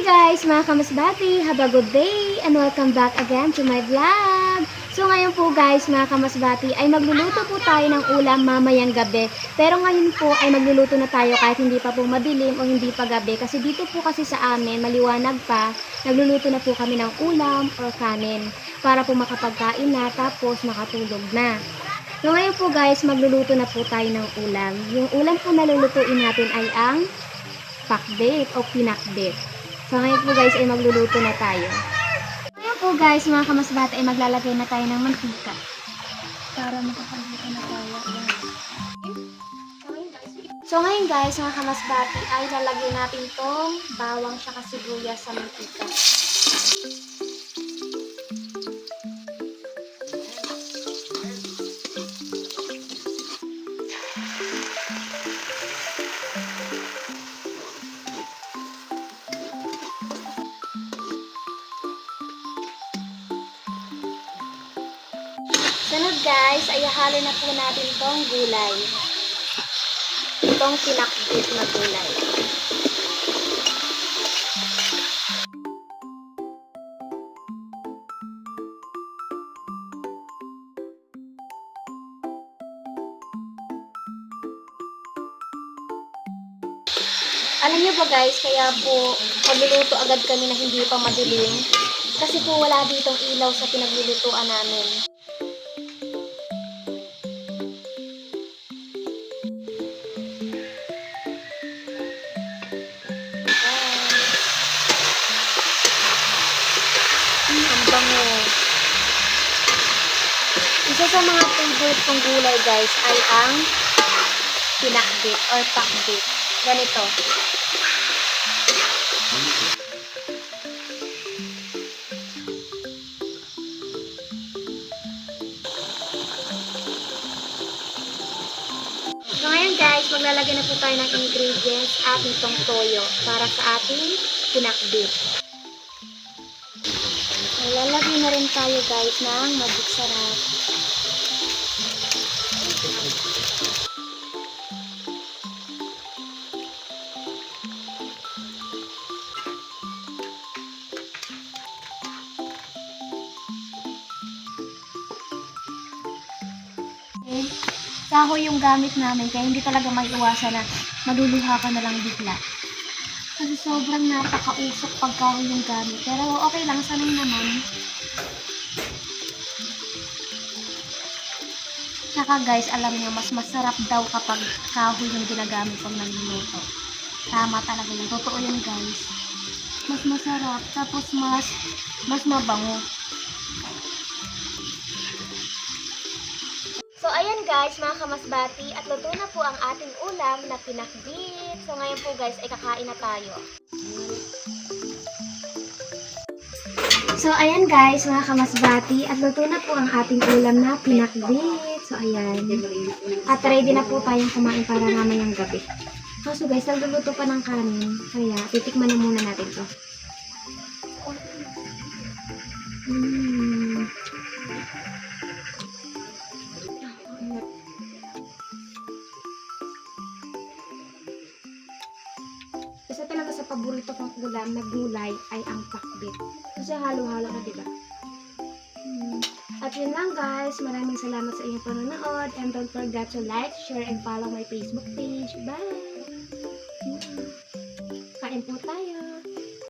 guys, mga kamasbati! Have a good day and welcome back again to my vlog! So ngayon po guys, mga kamasbati, ay magluluto po tayo ng ulam mamayang gabi. Pero ngayon po ay magluluto na tayo kahit hindi pa po madilim o hindi pa gabi. Kasi dito po kasi sa amin, maliwanag pa, nagluluto na po kami ng ulam or kanin. Para po makapagkain na tapos makatulog na. So ngayon po guys, magluluto na po tayo ng ulam. Yung ulam po na lulutuin natin ay ang pakbet o pinakbet. So ngayon po guys ay magluluto na tayo. Ngayon po guys, mga kamasbata ay maglalagay na tayo ng mantika. Para makapagluto na tayo. So ngayon guys, mga kamasbati ay lalagyan natin tong bawang siya sibuyas sa mantika. Sunod guys, ay halo na po natin tong gulay. Itong pinakbit na gulay. Alam niyo ba guys, kaya po magluluto agad kami na hindi pa madilim. Kasi po wala ditong ilaw sa pinaglulutuan namin. Sa mga favorite kong gulay guys ay ang pinakbit or pakbit. Ganito. So ngayon guys, maglalagay na po tayo ng ingredients at itong toyo para sa ating pinakbit. Lalagay na rin tayo guys ng magic. Kahoy yung gamit namin kaya hindi talaga maiiwasan na maluluha ka na lang bigla. Kasi sobrang napakausok pag kahoy yung gamit. Pero okay lang, sanay naman. Tsaka guys, alam niyo, mas masarap daw kapag kahoy yung ginagamit pag nagluluto. Tama talaga yun. Totoo yun guys. Mas masarap. Tapos mas, mas mabango. Ayan guys, mga kamasbati, at luto na po ang ating ulam na pinakbit. So, ngayon po guys, ay kakain na tayo. So, ayan guys, mga kamasbati, at luto na po ang ating ulam na pinakbit. So, ayan. At ready na po tayong kumain para mamayang gabi. So, guys, nagluluto pa ng kanin. Kaya, titikman na muna natin to. Mm. paborito kong ulam na gulay ay ang pakbit. Kasi halo-halo na, diba? Hmm. At yun lang guys. Maraming salamat sa inyong panonood. And don't forget to like, share, and follow my Facebook page. Bye! Hmm. Kain po tayo!